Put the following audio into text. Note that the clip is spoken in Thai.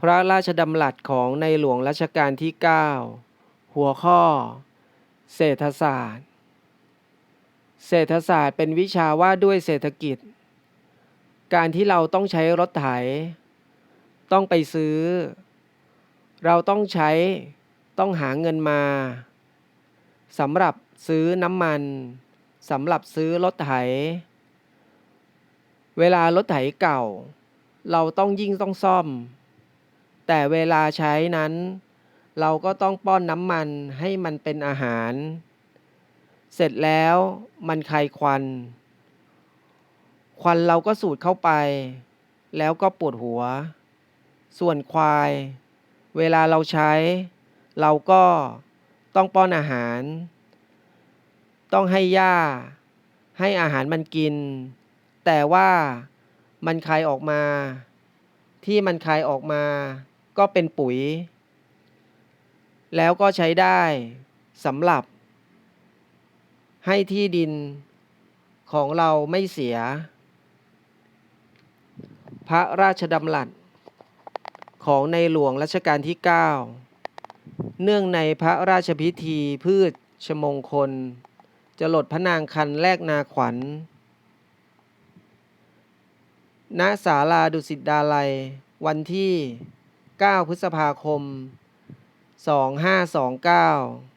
พระราชดำรัสของในหลวงรัชกาลที่ 9 หัวข้อ เศรษฐศาสตร์ เศรษฐศาสตร์เป็นวิชาว่าด้วยเศรษฐกิจ การที่เราต้องใช้รถไถ ต้องไปซื้อ เราต้องใช้ ต้องหาเงินมาสำหรับซื้อน้ำมันสำหรับซื้อรถไถ เวลารถไถเก่า เราต้องยิ่งต้องซ่อม แต่เวลาใช้นั้น เราก็ต้องป้อนน้ำมันให้มันเป็นอาหาร เสร็จแล้วมันคายควัน ควันเราก็สูดเข้าไป แล้วก็ปวดหัว ส่วนควาย เวลาเราใช้ เราก็ต้องป้อนอาหาร ต้องให้หญ้า ให้อาหารมันกิน แต่ว่ามันคายออกมา ที่มันคายออกมา ก็เป็นปุ๋ย แล้วก็ใช้ได้สำหรับ ให้ที่ดินของเราไม่เสีย พระราชดำรัสของในหลวงรัชกาลที่ 9 เนื่องในพระราชพิธีพืชชมงคล จะหลดพระนางคันแรกนาขวัญ ณศาลาดุสิตดาลัย วันที่ 9 พฤษภาคม 2529